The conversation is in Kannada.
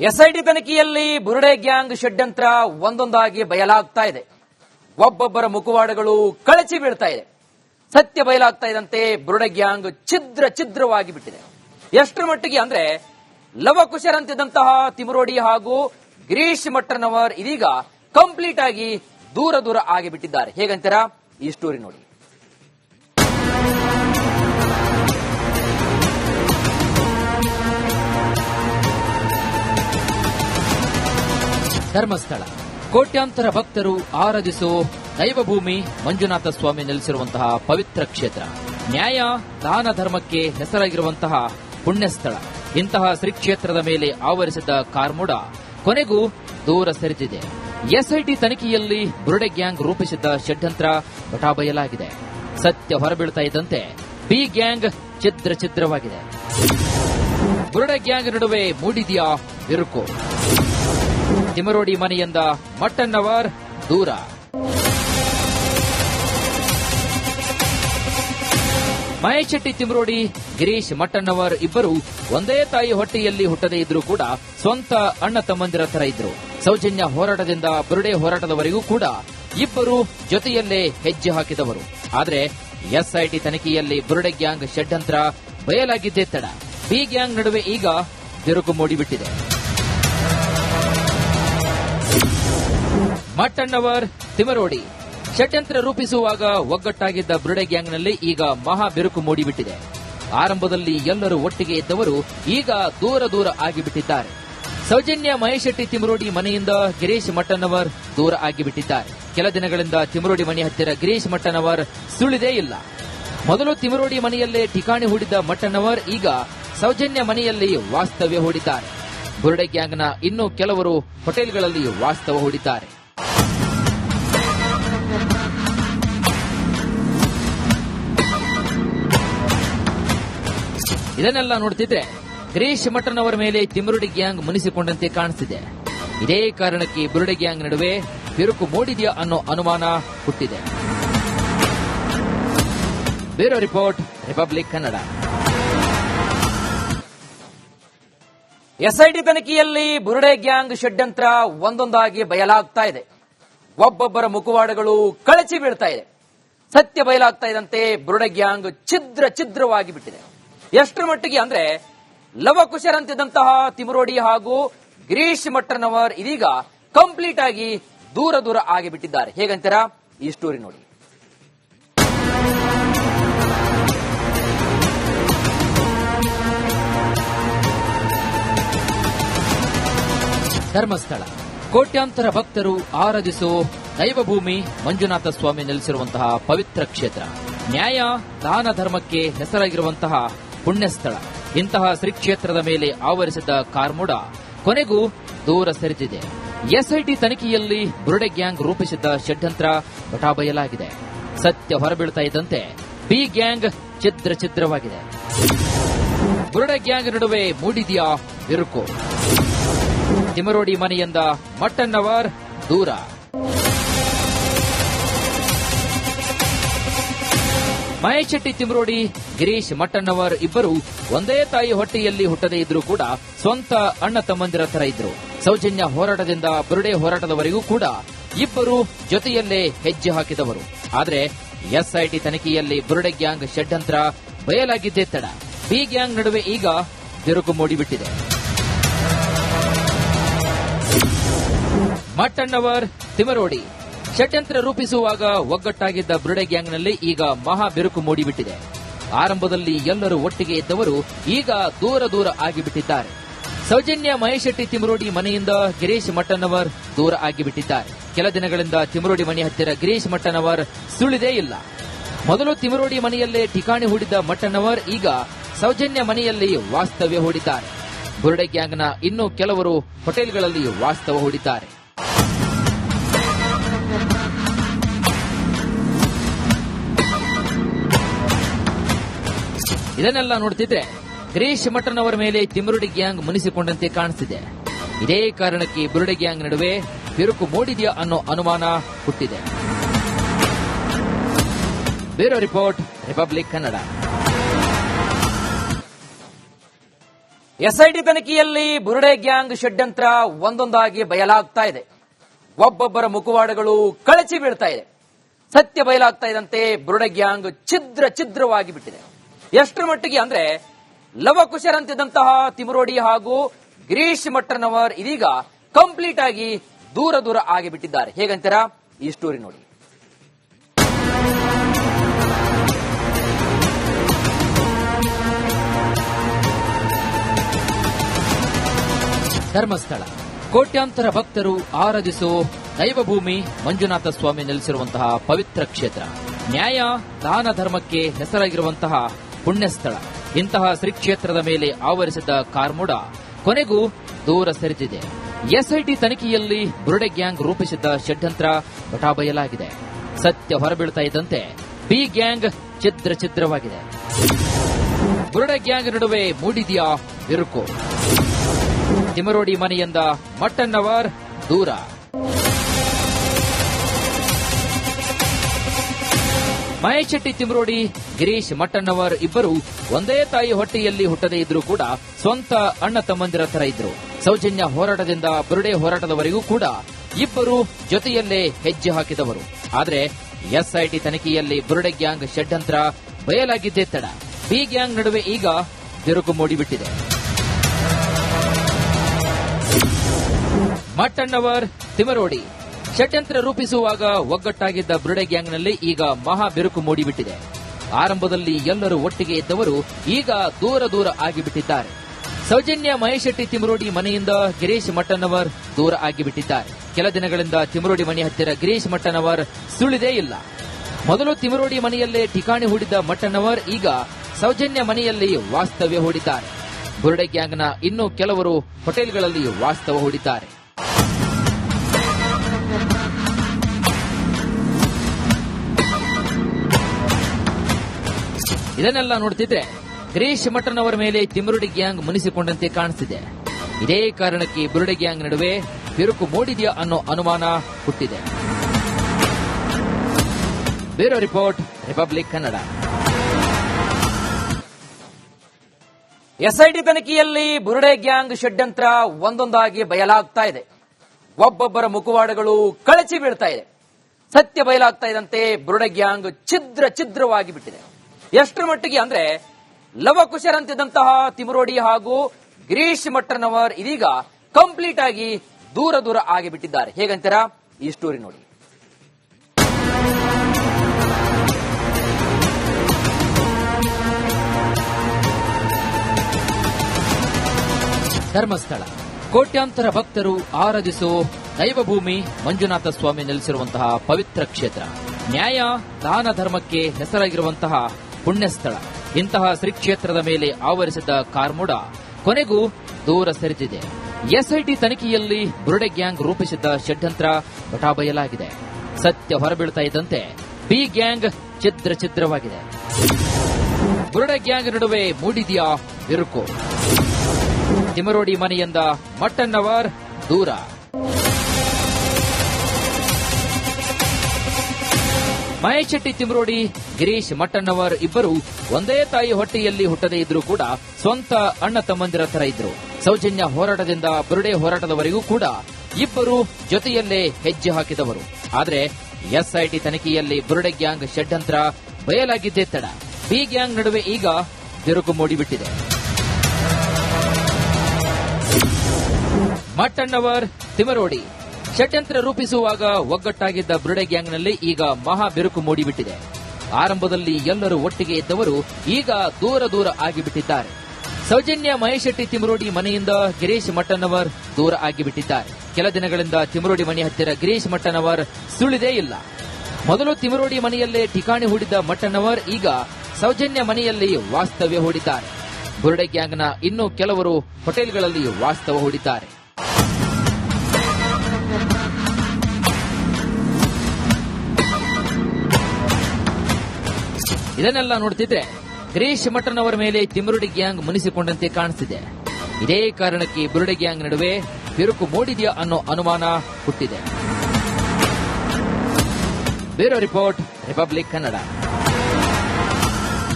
ಎಸ್ಐಟಿ ತನಿಖೆಯಲ್ಲಿ ಬುರುಡೆ ಗ್ಯಾಂಗ್ ಷಡ್ಯಂತ್ರ ಒಂದೊಂದಾಗಿ ಬಯಲಾಗ್ತಾ ಇದೆ. ಒಬ್ಬೊಬ್ಬರ ಮುಖವಾಡಗಳು ಕಳಚಿ ಬೀಳ್ತಾ ಇದೆ. ಸತ್ಯ ಬಯಲಾಗ್ತಾ ಇದ್ದಂತೆ ಬುರುಡೆ ಗ್ಯಾಂಗ್ ಛಿದ್ರ ಛಿದ್ರವಾಗಿ ಬಿಟ್ಟಿದೆ. ಎಷ್ಟರ ಮಟ್ಟಿಗೆ ಅಂದ್ರೆ ಲವಕುಶರ್ ಅಂತಿದ್ದಂತಹ ತಿಮರೋಡಿ ಹಾಗೂ ಗಿರೀಶ್ ಮಟ್ಟನವರ್ ಇದೀಗ ಕಂಪ್ಲೀಟ್ ಆಗಿ ದೂರ ದೂರ ಆಗಿಬಿಟ್ಟಿದ್ದಾರೆ. ಹೇಗಂತೀರಾ? ಈ ಸ್ಟೋರಿ ನೋಡಿ. ಧರ್ಮಸ್ಥಳ. ಕೋಟ್ಯಾಂತರ ಭಕ್ತರು ಆರಾಧಿಸೋ ದೈವಭೂಮಿ ಮಂಜುನಾಥ ಸ್ವಾಮಿ ನೆಲೆಸಿರುವಂತಹ ಪವಿತ್ರ ಕ್ಷೇತ್ರ. ನ್ಯಾಯ, ದಾನ ಧರ್ಮಕ್ಕೆ ಹೆಸರಾಗಿರುವಂತಹ ಪುಣ್ಯಸ್ಥಳ. ಇಂತಹ ಶ್ರೀ ಕ್ಷೇತ್ರದ ಮೇಲೆ ಆವರಿಸಿದ್ದ ಕಾರ್ಮೋಡ ಕೊನೆಗೂ ದೂರ ಸರಿದಿದೆ. ಎಸ್ಐಟಿ ತನಿಖೆಯಲ್ಲಿ ಬುರುಡೆ ಗ್ಯಾಂಗ್ ರೂಪಿಸಿದ್ದ ಷಡ್ಯಂತ್ರ ಬಟಾಬಯಲಾಗಿದೆ. ಸತ್ಯ ಹೊರಬೀಳ್ತಾ ಇದ್ದಂತೆ ಬಿ ಗ್ಯಾಂಗ್ ಛಿದ್ರ ಛಿದ್ರವಾಗಿದೆ. ಬುರುಡೆ ಗ್ಯಾಂಗ್ ನಡುವೆ ಮೂಡಿದೆಯಾ ಬಿರುಕು? ತಿಮರೋಡಿ ಮನೆಯಿಂದ ಮಟ್ಟಣ್ಣವರ್ ದೂರ. ಮಹೇಶ್ ಶೆಟ್ಟಿ ತಿಮರೋಡಿ, ಗಿರೀಶ್ ಮಟ್ಟಣ್ಣವರ್ ಇಬ್ಬರು ಒಂದೇ ತಾಯಿ ಹೊಟ್ಟೆಯಲ್ಲಿ ಹುಟ್ಟದೇ ಇದ್ರೂ ಕೂಡ ಸ್ವಂತ ಅಣ್ಣ ತಮ್ಮಂದಿರ ತರ ಇದ್ರು. ಸೌಜನ್ಯ ಹೋರಾಟದಿಂದ ಬುರುಡೆ ಹೋರಾಟದವರೆಗೂ ಕೂಡ ಇಬ್ಬರು ಜೊತೆಯಲ್ಲೇ ಹೆಜ್ಜೆ ಹಾಕಿದವರು. ಆದರೆ ಎಸ್ಐಟಿ ತನಿಖೆಯಲ್ಲಿ ಬುರುಡೆ ಗ್ಯಾಂಗ್ ಷಡ್ಯಂತ್ರ ಬಯಲಾಗಿದ್ದೇ ತಡ. ಬಿ ಗ್ಯಾಂಗ್ ನಡುವೆ ಈಗ ಬಿರುಕು ಮೂಡಿಬಿಟ್ಟಿದೆ. ಮಟ್ಟಣ್ಣವರ್ ತಿಮರೋಡಿ ಷಡ್ಯಂತ್ರ ರೂಪಿಸುವಾಗ ಒಗ್ಗಟ್ಟಾಗಿದ್ದ ಬ್ರಿಡೆ ಗ್ಯಾಂಗ್ನಲ್ಲಿ ಈಗ ಮಹಾ ಬಿರುಕು ಮೂಡಿಬಿಟ್ಟಿದೆ. ಆರಂಭದಲ್ಲಿ ಎಲ್ಲರೂ ಒಟ್ಟಿಗೆ ಇದ್ದವರು ಈಗ ದೂರ ದೂರ ಆಗಿಬಿಟ್ಟಿದ್ದಾರೆ. ಸೌಜನ್ಯ ಮಹೇಶ್ ಶೆಟ್ಟಿ ತಿಮರೋಡಿ ಮನೆಯಿಂದ ಗಿರೀಶ್ ಮಟ್ಟಣ್ಣವರ್ ದೂರ ಆಗಿಬಿಟ್ಟಿದ್ದಾರೆ. ಕೆಲ ದಿನಗಳಿಂದ ತಿಮರೋಡಿ ಮನೆ ಹತ್ತಿರ ಗಿರೀಶ್ ಮಟ್ಟಣ್ಣವರ್ ಸುಳಿದೇ ಇಲ್ಲ. ಮೊದಲು ತಿಮರೋಡಿ ಮನೆಯಲ್ಲೇ ಠಿಕಾಣಿ ಹೂಡಿದ್ದ ಮಟ್ಟಣ್ಣವರ್ ಈಗ ಸೌಜನ್ಯ ಮನೆಯಲ್ಲಿ ವಾಸ್ತವ್ಯ ಹೂಡಿದ್ದಾರೆ. ಬುರುಡೆ ಗ್ಯಾಂಗ್ನ ಇನ್ನೂ ಕೆಲವರು ಹೋಟೆಲ್ಗಳಲ್ಲಿ ವಾಸ್ತವ ಹೂಡಿದ್ದಾರೆ. ಇದನ್ನೆಲ್ಲ ನೋಡ್ತಿದ್ರೆ ಗಿರೀಶ್ ಅವರ ಮೇಲೆ ತಿಮರುಡಿ ಗ್ಯಾಂಗ್ ಮುನಿಸಿಕೊಂಡಂತೆ ಕಾಣಿಸ್ತಿದೆ. ಇದೇ ಕಾರಣಕ್ಕೆ ಬುರುಡೆ ಗ್ಯಾಂಗ್ ನಡುವೆ ಬಿರುಕು ಮೂಡಿದೆಯಾ ಅನ್ನೋ ಅನುಮಾನ ಹುಟ್ಟಿದೆ. Bureau report, Republic Kannada. SIT ತನಿಖೆಯಲ್ಲಿ ಬುರುಡೆ ಗ್ಯಾಂಗ್ ಷಡ್ಯಂತ್ರ ಒಂದೊಂದಾಗಿ ಬಯಲಾಗ್ತಾ ಇದೆ. ಒಬ್ಬೊಬ್ಬರ ಮುಖವಾಡಗಳು ಕಳಚಿ ಬೀಳ್ತಾ ಇದೆ. ಸತ್ಯ ಬಯಲಾಗ್ತಾ ಇದ್ದಂತೆ ಬುರುಡೆ ಗ್ಯಾಂಗ್ ಛಿದ್ರ ಛಿದ್ರವಾಗಿ ಬಿಟ್ಟಿದೆ. ಎಷ್ಟರ ಮಟ್ಟಿಗೆ ಅಂದ್ರೆ ಲವಕುಶರ್ ಅಂತಿದ್ದಂತಹ ತಿಮರೋಡಿ ಹಾಗೂ ಗಿರೀಶ್ ಮಟ್ಟನವರ್ ಇದೀಗ ಕಂಪ್ಲೀಟ್ ಆಗಿ ದೂರ ದೂರ ಆಗಿಬಿಟ್ಟಿದ್ದಾರೆ ಹೇಗಂತೀರಾ? ಈ ಸ್ಟೋರಿ ನೋಡಿ. ಧರ್ಮಸ್ಥಳ. ಕೋಟ್ಯಾಂತರ ಭಕ್ತರು ಆರಾಧಿಸೋ ದೈವಭೂಮಿ ಮಂಜುನಾಥ ಸ್ವಾಮಿ ನೆಲೆಸಿರುವಂತಹ ಪವಿತ್ರ ಕ್ಷೇತ್ರ. ನ್ಯಾಯ, ದಾನ ಧರ್ಮಕ್ಕೆ ಹೆಸರಾಗಿರುವಂತಹ ಪುಣ್ಯಸ್ಥಳ. ಇಂತಹ ಶ್ರೀ ಕ್ಷೇತ್ರದ ಮೇಲೆ ಆವರಿಸಿದ್ದ ಕಾರ್ಮೋಡ ಕೊನೆಗೂ ದೂರ ಸರಿದಿದೆ. ಎಸ್ಐಟಿ ತನಿಖೆಯಲ್ಲಿ ಬುರುಡೆ ಗ್ಯಾಂಗ್ ರೂಪಿಸಿದ್ದ ಷಡ್ಯಂತ್ರ ಬಟಾಬಯಲಾಗಿದೆ. ಸತ್ಯ ಹೊರಬೀಳ್ತಾ ಇದ್ದಂತೆ ಬಿ ಗ್ಯಾಂಗ್ ಛಿದ್ರ ಛಿದ್ರವಾಗಿದೆ. ಬುರುಡೆ ಗ್ಯಾಂಗ್ ನಡುವೆ ಮೂಡಿದೆಯಾ ಬಿರುಕು? ತಿಮರೋಡಿ ಮನೆಯಿಂದ ಮಟ್ಟನ್ನವರ್ ದೂರ. ಮಹೇಶ್ ಶೆಟ್ಟಿ ತಿಮರೋಡಿ, ಗಿರೀಶ್ ಮಟ್ಟಣ್ಣವರ್ ಇಬ್ಬರು ಒಂದೇ ತಾಯಿ ಹೊಟ್ಟೆಯಲ್ಲಿ ಹುಟ್ಟದೇ ಇದ್ರೂ ಕೂಡ ಸ್ವಂತ ಅಣ್ಣ ತಮ್ಮಂದಿರ ತರ ಇದ್ರು. ಸೌಜನ್ಯ ಹೋರಾಟದಿಂದ ಬುರುಡೆ ಹೋರಾಟದವರೆಗೂ ಕೂಡ ಇಬ್ಬರು ಜೊತೆಯಲ್ಲೇ ಹೆಜ್ಜೆ ಹಾಕಿದವರು. ಆದರೆ ಎಸ್ಐಟಿ ತನಿಖೆಯಲ್ಲಿ ಬುರುಡೆ ಗ್ಯಾಂಗ್ ಷಡ್ಯಂತ್ರ ಬಯಲಾಗಿದ್ದೇ ತಡ. ಬಿ ಗ್ಯಾಂಗ್ ನಡುವೆ ಈಗ ಬಿರುಕು ಮೂಡಿಬಿಟ್ಟಿದೆ. ಮಟ್ಟಣ್ಣವರ್ ತಿಮರೋಡಿ. ಷಡ್ಯಂತ್ರ ರೂಪಿಸುವಾಗ ಒಗ್ಗಟ್ಟಾಗಿದ್ದ ಬ್ರಿಡೆ ಗ್ಯಾಂಗ್ನಲ್ಲಿ ಈಗ ಮಹಾ ಬಿರುಕು ಮೂಡಿಬಿಟ್ಟಿದೆ. ಆರಂಭದಲ್ಲಿ ಎಲ್ಲರೂ ಒಟ್ಟಿಗೆ ಇದ್ದವರು ಈಗ ದೂರ ದೂರ ಆಗಿಬಿಟ್ಟಿದ್ದಾರೆ. ಸೌಜನ್ಯ ಮಹೇಶ್ ಶೆಟ್ಟಿ ತಿಮರೋಡಿ ಮನೆಯಿಂದ ಗಿರೀಶ್ ಮಟ್ಟನವರ್ ದೂರ ಆಗಿಬಿಟ್ಟಿದ್ದಾರೆ. ಕೆಲ ದಿನಗಳಿಂದ ತಿಮರೋಡಿ ಮನೆ ಹತ್ತಿರ ಗಿರೀಶ್ ಮಟ್ಟನವರ್ ಸುಳಿದೇ ಇಲ್ಲ. ಮೊದಲು ತಿಮರೋಡಿ ಮನೆಯಲ್ಲೇ ಠಿಕಾಣಿ ಹೂಡಿದ್ದ ಮಟ್ಟನವರ್ ಈಗ ಸೌಜನ್ಯ ಮನೆಯಲ್ಲಿ ವಾಸ್ತವ್ಯ ಹೂಡಿದ್ದಾರೆ. ಬುರುಡೆ ಗ್ಯಾಂಗ್ನ ಇನ್ನೂ ಕೆಲವರು ಹೋಟೆಲ್ಗಳಲ್ಲಿ ವಾಸ್ತವ ಹೂಡಿದ್ದಾರೆ. ಇದನ್ನೆಲ್ಲ ನೋಡ್ತಿದ್ರೆ ಗಿರೀಶ್ ಅವರ ಮೇಲೆ ತಿಮರುಡಿ ಗ್ಯಾಂಗ್ ಮುನಿಸಿಕೊಂಡಂತೆ ಕಾಣಿಸ್ತಿದೆ. ಇದೇ ಕಾರಣಕ್ಕೆ ಬುರುಡೆ ಗ್ಯಾಂಗ್ ನಡುವೆ ಬಿರುಕು ಮೂಡಿದೆಯಾ ಅನ್ನೋ ಅನುಮಾನ ಹುಟ್ಟಿದೆ. Bureau report, Republic Kannada. SIT ತನಿಖೆಯಲ್ಲಿ ಬುರುಡೆ ಗ್ಯಾಂಗ್ ಷಡ್ಯಂತ್ರ ಒಂದೊಂದಾಗಿ ಬಯಲಾಗ್ತಾ ಇದೆ. ಒಬ್ಬೊಬ್ಬರ ಮುಖವಾಡಗಳು ಕಳಚಿ ಬೀಳ್ತಾ ಇದೆ. ಸತ್ಯ ಬಯಲಾಗ್ತಾ ಇದ್ದಂತೆ ಬುರುಡೆ ಗ್ಯಾಂಗ್ ಛಿದ್ರ ಛಿದ್ರವಾಗಿ ಬಿಟ್ಟಿದೆ. ಎಷ್ಟರ ಮಟ್ಟಿಗೆ ಅಂದ್ರೆ ಲವಕುಶರ್ ಅಂತಿದ್ದಂತಹ ತಿಮರೋಡಿ ಹಾಗೂ ಗಿರೀಶ್ ಮಟ್ಟನವರ್ ಇದೀಗ ಕಂಪ್ಲೀಟ್ ಆಗಿ ದೂರ ದೂರ ಆಗಿ ಬಿಟ್ಟಿದ್ದಾರೆ. ಹೇಗಂತೀರಾ? ಈ ಸ್ಟೋರಿ ನೋಡಿ. ಧರ್ಮಸ್ಥಳ. ಕೋಟ್ಯಾಂತರ ಭಕ್ತರು ಆರಾಧಿಸೋ ದೈವಭೂಮಿ ಮಂಜುನಾಥ ಸ್ವಾಮಿ ನೆಲೆಸಿರುವಂತಹ ಪವಿತ್ರ ಕ್ಷೇತ್ರ. ನ್ಯಾಯ, ದಾನ ಧರ್ಮಕ್ಕೆ ಹೆಸರಾಗಿರುವಂತಹ ಪುಣ್ಯಸ್ಥಳ. ಇಂತಹ ಶ್ರೀ ಕ್ಷೇತ್ರದ ಮೇಲೆ ಆವರಿಸಿದ್ದ ಕಾರ್ಮೋಡ ಕೊನೆಗೂ ದೂರ ಸರಿದಿದೆ. ಎಸ್ಐಟಿ ತನಿಖೆಯಲ್ಲಿ ಬುರುಡೆ ಗ್ಯಾಂಗ್ ರೂಪಿಸಿದ್ದ ಷಡ್ಯಂತ್ರ ಬಟಾಬಯಲಾಗಿದೆ. ಸತ್ಯ ಹೊರಬೀಳ್ತಾ ಇದ್ದಂತೆ ಬಿ ಗ್ಯಾಂಗ್ ಛಿದ್ರ ಛಿದ್ರವಾಗಿದೆ. ಬುರುಡೆ ಗ್ಯಾಂಗ್ ನಡುವೆ ಮೂಡಿದೆಯಾ ಬಿರುಕು? ತಿಮರೋಡಿ ಮನೆಯಿಂದ ಮಟ್ಟನ್ನವರ್ ದೂರ. ಮಹೇಶ್ ಶೆಟ್ಟಿ ತಿಮರೋಡಿ, ಗಿರೀಶ್ ಮಟ್ಟಣ್ಣವರ್ ಇಬ್ಬರು ಒಂದೇ ತಾಯಿ ಹೊಟ್ಟೆಯಲ್ಲಿ ಹುಟ್ಟದೇ ಇದ್ರೂ ಕೂಡ ಸ್ವಂತ ಅಣ್ಣ ತಮ್ಮಂದಿರ ತರ ಇದ್ರು. ಸೌಜನ್ಯ ಹೋರಾಟದಿಂದ ಬುರುಡೆ ಹೋರಾಟದವರೆಗೂ ಕೂಡ ಇಬ್ಬರು ಜೊತೆಯಲ್ಲೇ ಹೆಜ್ಜೆ ಹಾಕಿದವರು. ಆದರೆ ಎಸ್ಐಟಿ ತನಿಖೆಯಲ್ಲಿ ಬುರುಡೆ ಗ್ಯಾಂಗ್ ಷಡ್ಯಂತ್ರ ಬಯಲಾಗಿದ್ದೇ ತಡ. ಬಿ ಗ್ಯಾಂಗ್ ನಡುವೆ ಈಗ ಬಿರುಕು ಮೂಡಿಬಿಟ್ಟಿದೆ. ಮಟ್ಟಣ್ಣವರ್ ತಿಮರೋಡಿ. ಷಡ್ಯಂತ್ರ ರೂಪಿಸುವಾಗ ಒಗ್ಗಟ್ಟಾಗಿದ್ದ ಬ್ರಿಡೆ ಗ್ಯಾಂಗ್ನಲ್ಲಿ ಈಗ ಮಹಾ ಬಿರುಕು ಮೂಡಿಬಿಟ್ಟಿದೆ. ಆರಂಭದಲ್ಲಿ ಎಲ್ಲರೂ ಒಟ್ಟಿಗೆ ಇದ್ದವರು ಈಗ ದೂರ ದೂರ ಆಗಿಬಿಟ್ಟಿದ್ದಾರೆ. ಸೌಜನ್ಯ ಮಹೇಶ್ ಶೆಟ್ಟಿ ತಿಮರೋಡಿ ಮನೆಯಿಂದ ಗಿರೀಶ್ ಮಟ್ಟನವರ್ ದೂರ ಆಗಿಬಿಟ್ಟಿದ್ದಾರೆ. ಕೆಲ ದಿನಗಳಿಂದ ತಿಮರೋಡಿ ಮನೆ ಹತ್ತಿರ ಗಿರೀಶ್ ಮಟ್ಟನವರ್ ಸುಳಿದೇ ಇಲ್ಲ. ಮೊದಲು ತಿಮರೋಡಿ ಮನೆಯಲ್ಲೇ ಠಿಕಾಣಿ ಹೂಡಿದ್ದ ಮಟ್ಟನವರ್ ಈಗ ಸೌಜನ್ಯ ಮನೆಯಲ್ಲಿ ವಾಸ್ತವ್ಯ ಹೂಡಿದ್ದಾರೆ. ಬುರುಡೆ ಗ್ಯಾಂಗ್ನ ಇನ್ನೂ ಕೆಲವರು ಹೋಟೆಲ್ಗಳಲ್ಲಿ ವಾಸ್ತವ ಹೂಡಿದ್ದಾರೆ. ಇದನ್ನೆಲ್ಲ ನೋಡ್ತಿದ್ರೆ ಗಿರೀಶ್ ಅವರ ಮೇಲೆ ತಿಮರುಡಿ ಗ್ಯಾಂಗ್ ಮುನಿಸಿಕೊಂಡಂತೆ ಕಾಣಿಸ್ತಿದೆ. ಇದೇ ಕಾರಣಕ್ಕೆ ಬುರುಡೆ ಗ್ಯಾಂಗ್ ನಡುವೆ ಬಿರುಕು ಮೂಡಿದೆಯಾ ಅನ್ನೋ ಅನುಮಾನ ಹುಟ್ಟಿದೆ. Bureau report, Republic Kannada. SIT ತನಿಖೆಯಲ್ಲಿ ಬುರುಡೆ ಗ್ಯಾಂಗ್ ಷಡ್ಯಂತ್ರ ಒಂದೊಂದಾಗಿ ಬಯಲಾಗ್ತಾ ಇದೆ. ಒಬ್ಬೊಬ್ಬರ ಮುಖವಾಡಗಳು ಕಳಚಿ ಬೀಳ್ತಾ ಇದೆ. ಸತ್ಯ ಬಯಲಾಗ್ತಾ ಇದ್ದಂತೆ ಬುರುಡೆ ಗ್ಯಾಂಗ್ ಛಿದ್ರ ಛಿದ್ರವಾಗಿ ಬಿಟ್ಟಿದೆ. ಎಷ್ಟರ ಮಟ್ಟಿಗೆ ಅಂದ್ರೆ ಲವಕುಶರ್ ಅಂತಿದ್ದಂತಹ ತಿಮರೋಡಿ ಹಾಗೂ ಗಿರೀಶ್ ಮಟ್ಟನವರ್ ಇದೀಗ ಕಂಪ್ಲೀಟ್ ಆಗಿ ದೂರ ದೂರ ಆಗಿ ಬಿಟ್ಟಿದ್ದಾರೆ. ಹೇಗಂತೀರಾ? ಈ ಸ್ಟೋರಿ ನೋಡಿ. ಧರ್ಮಸ್ಥಳ. ಕೋಟ್ಯಾಂತರ ಭಕ್ತರು ಆರಾಧಿಸೋ ದೈವಭೂಮಿ ಮಂಜುನಾಥ ಸ್ವಾಮಿ ನೆಲೆಸಿರುವಂತಹ ಪವಿತ್ರ ಕ್ಷೇತ್ರ. ನ್ಯಾಯ, ದಾನ ಧರ್ಮಕ್ಕೆ ಹೆಸರಾಗಿರುವಂತಹ ಪುಣ್ಯಸ್ಥಳ. ಇಂತಹ ಶ್ರೀ ಕ್ಷೇತ್ರದ ಮೇಲೆ ಆವರಿಸಿದ್ದ ಕಾರ್ಮೋಡ ಕೊನೆಗೂ ದೂರ ಸರಿದಿದೆ. ಎಸ್ಐಟಿ ತನಿಖೆಯಲ್ಲಿ ಬುರುಡೆ ಗ್ಯಾಂಗ್ ರೂಪಿಸಿದ್ದ ಷಡ್ಯಂತ್ರ ಬಟಾಬಯಲಾಗಿದೆ. ಸತ್ಯ ಹೊರಬೀಳ್ತಾ ಇದ್ದಂತೆ ಬಿ ಗ್ಯಾಂಗ್ ಛಿದ್ರ ಛಿದ್ರವಾಗಿದೆ. ಬುರುಡೆ ಗ್ಯಾಂಗ್ ನಡುವೆ ಮೂಡಿದೆಯಾ ಬಿರುಕು? ತಿಮರೋಡಿ ಮನೆಯಿಂದ ಮಟ್ಟನ್ನವರ್ ದೂರ. ಮಹೇಶ್ ಶೆಟ್ಟಿ ತಿಮರೋಡಿ, ಗಿರೀಶ್ ಮಟ್ಟಣ್ಣವರ್ ಇಬ್ಬರು ಒಂದೇ ತಾಯಿ ಹೊಟ್ಟೆಯಲ್ಲಿ ಹುಟ್ಟದೇ ಇದ್ರೂ ಕೂಡ ಸ್ವಂತ ಅಣ್ಣ ತಮ್ಮಂದಿರ ತರ ಇದ್ರು. ಸೌಜನ್ಯ ಹೋರಾಟದಿಂದ ಬುರುಡೆ ಹೋರಾಟದವರೆಗೂ ಕೂಡ ಇಬ್ಬರು ಜೊತೆಯಲ್ಲೇ ಹೆಜ್ಜೆ ಹಾಕಿದವರು. ಆದರೆ ಎಸ್ಐಟಿ ತನಿಖೆಯಲ್ಲಿ ಬುರುಡೆ ಗ್ಯಾಂಗ್ ಷಡ್ಯಂತ್ರ ಬಯಲಾಗಿದ್ದೇ ತಡ. ಬಿ ಗ್ಯಾಂಗ್ ನಡುವೆ ಈಗ ಬಿರುಕು ಮೂಡಿಬಿಟ್ಟಿದೆ. ಮಟ್ಟಣ್ಣವರ್ ತಿಮರೋಡಿ. ಷಡ್ಯಂತ್ರ ರೂಪಿಸುವಾಗ ಒಗ್ಗಟ್ಟಾಗಿದ್ದ ಬ್ರಿಡೆ ಗ್ಯಾಂಗ್ನಲ್ಲಿ ಈಗ ಮಹಾ ಬಿರುಕು ಮೂಡಿಬಿಟ್ಟಿದೆ. ಆರಂಭದಲ್ಲಿ ಎಲ್ಲರೂ ಒಟ್ಟಿಗೆ ಇದ್ದವರು ಈಗ ದೂರ ದೂರ ಆಗಿಬಿಟ್ಟಿದ್ದಾರೆ. ಸೌಜನ್ಯ ಮಹೇಶ್ ಶೆಟ್ಟಿ ತಿಮರೋಡಿ ಮನೆಯಿಂದ ಗಿರೀಶ್ ಮಟ್ಟನವರ್ ದೂರ ಆಗಿಬಿಟ್ಟಿದ್ದಾರೆ. ಕೆಲ ದಿನಗಳಿಂದ ತಿಮರೋಡಿ ಮನೆ ಹತ್ತಿರ ಗಿರೀಶ್ ಮಟ್ಟನವರ್ ಸುಳಿದೇ ಇಲ್ಲ. ಮೊದಲು ತಿಮರೋಡಿ ಮನೆಯಲ್ಲೇ ಠಿಕಾಣಿ ಹೂಡಿದ್ದ ಮಟ್ಟನವರ್ ಈಗ ಸೌಜನ್ಯ ಮನೆಯಲ್ಲಿ ವಾಸ್ತವ್ಯ ಹೂಡಿದ್ದಾರೆ. ಬುರುಡೆ ಗ್ಯಾಂಗ್ನ ಇನ್ನೂ ಕೆಲವರು ಹೋಟೆಲ್ಗಳಲ್ಲಿ ವಾಸ್ತವ ಹೂಡಿದ್ದಾರೆ. ಇದನ್ನೆಲ್ಲ ನೋಡ್ತಿದ್ರೆ ಗಿರೀಶ್ ಮಠನವರ ಮೇಲೆ ತಿಮರುಡಿ ಗ್ಯಾಂಗ್ ಮುನಿಸಿಕೊಂಡಂತೆ ಕಾಣಿಸ್ತಿದೆ. ಇದೇ ಕಾರಣಕ್ಕೆ ಬುರುಡೆ ಗ್ಯಾಂಗ್ ನಡುವೆ ಬಿರುಕು ಮೂಡಿದೆಯಾ ಅನ್ನೋ ಅನುಮಾನ ಹುಟ್ಟಿದೆ. Bureau report, Republic Kannada.